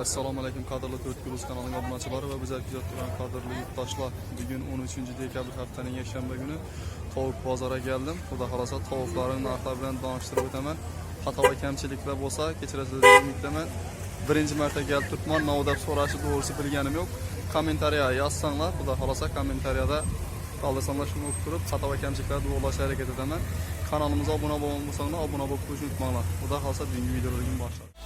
Assalomu alaykum qadrli To'rt Yuluz kanalining obunachilari va bizlar kuzatib turgan qadrli yurtdoshlar. Bugun 13 dekabr haftaning yakshanba kuni tovuq bozoriga keldim. Xudo xolasa tovuqlarning narxlari bilan tanishtirib o'taman. Xato va kamchiliklar bo'lsa kechirasiz deb umiddaman. Birinchi marta kelib turibman, navdab so'rashi to'g'risi bilganim yo'q. Kommentariya yozsanglar, xudo xolasa kommentariyada qoldirsanlar shuni o'qib turib, xato va kamchiliklarni to'g'rilashga harakat etaman. Kanalimizga obuna bo'lgan bo'lsanglar, obuna bo'lib qo'yishni unutmanglar. Xudo xolasa bugungi videolarga boshlaymiz.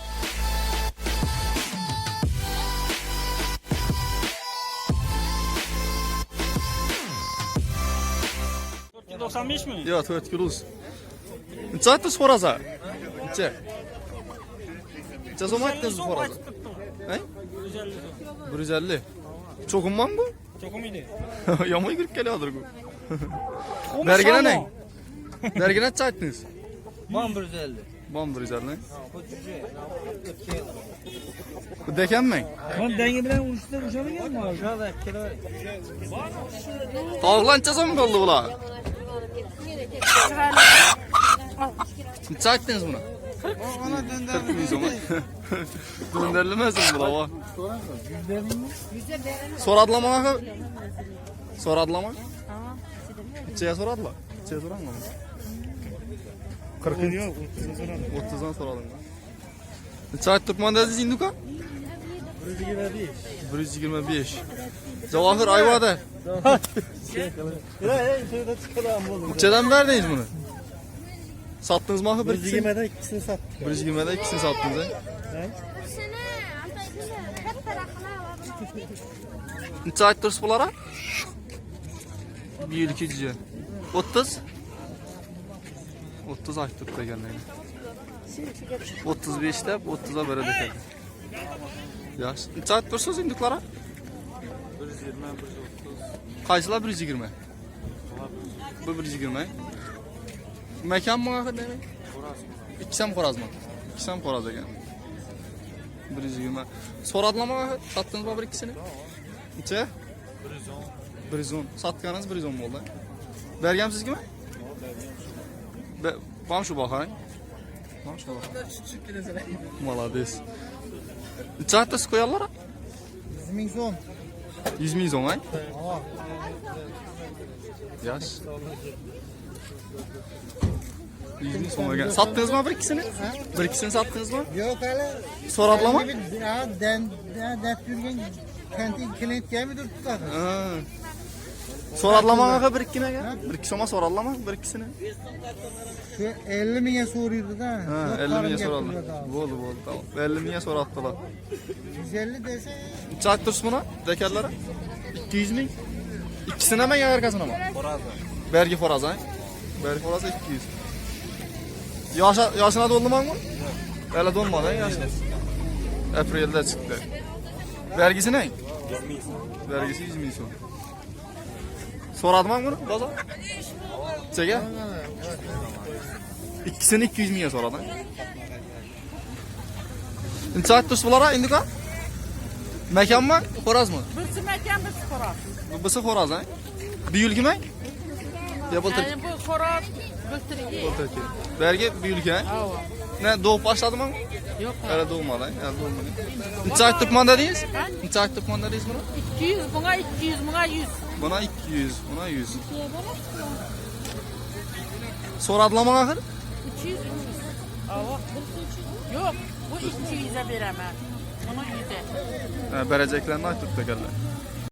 95 mi? Yo'q, 4 kilos. Necha aytdingiz xo'raza? Necha? Necha so'm aytdingiz xo'raza? He? 150. Cho'qinman bu? Çok umidi. Yomon yugurib kelyotir bu. Bergina ne? Bergina necha aytdingiz? Mam 150. Bom 150. Bu. Bu dekanmang. Lan denge bilen uçta uçamayacak mı abi? Şurada kilo. Tovuqlar necha so'm qoldi bular? Necha aytdingiz buni? Ona 40 ming so'm. Dönderlimesin bular va. So'radilami aka? So'radilami? Nechaga so'radilar? Nechaga so'radinglar? 40 Yok. 30'dan so'radinglar. Necha aytib turibman dedingiz induka? 125. Javohir ayvada. Buni? Sattınızmı axı bir ikisini? 120'den ikisini sattık. 120'da ikisini sattınız ha? Bu sene hep tarafına var. Necha aytdingiz bulara? 1 2 jiya. 30? 30 aytib turibdi ekanlar. 35 deb 30 ga beradi Yaxşı. Neçə saat dursunuz indiqlara? 120, 130. Qayçılar 120? Bu 120. Məkan mı axı demək? Xorazm. İkisəm Xorazmdan. İkisəm Xoraz ekan. 120. Soradlama axı satdınız bu bir ikisini? Neçə? 110. 110. Satqanınız 110 oldu. Bərgəm sizgimi? Bərgəm. Bam şu baxayım. Bam şu baxayım. Molades. Necha aytasiz qo'yarlar? 100 ming so'm. 100 ming so'm, ay? Aa, Yaxshi. 100 ming so'm ekan. Sattingizmi bir ikisini? Bir ikisini sattingizmi? Yok hele. So'radilarmi? Bir ha den den yürgen kantin klient gelmi dur tutar. Ha. So'radilarmi axı bir ikkini ekan? Bir ikki so'mga so'radilarmi bir ikkisini? Şu 50 minge soruyordu da. Ha, Yok, 50 karım mingga getiriyor so'radilar. daha. Bo'ldi, bo'ldi, tamam. 50 mingga so'ratdilar. 150 dese aytib tursiz buni? Dekarlari? 200 ming. İkisini mi arkasına mı? Xorazm. Bergi Foraz ha? Bergi Foraz 200. Yaşa, yaşına doldu mu? Öyle dolmadı ha yaşı. April'de çıktı. Vergisi ne? 100 bin Vergisi 100 bin mı bunu? Gaza. Çeke. İkisini 200 miye soradım. Neçə aytdınız bunlara indika? Mekan mı? Xoraz mı? Birisi mekan, birisi xo'roz. Bu Bısı Xoraz ha? Bir yıl Ya bu Yani bu xo'roz biltirgi. Berge bir ülke. Ava. Ne doğup başladı mı? Yo'q. Öyle doğmadı. Ya doğmadı. Neçə ayt Türkmanda deyiz? Neçə ayt Türkmanda deyiz bunu? 200 bunga 200 bunga 100. Buna 200, buna 100. Soradılar mı axır? 200 Ava. Yo'q, bu 200'e veremem. Bunu 100'e. Hə, bərəcəklərini aytıb da gəllər.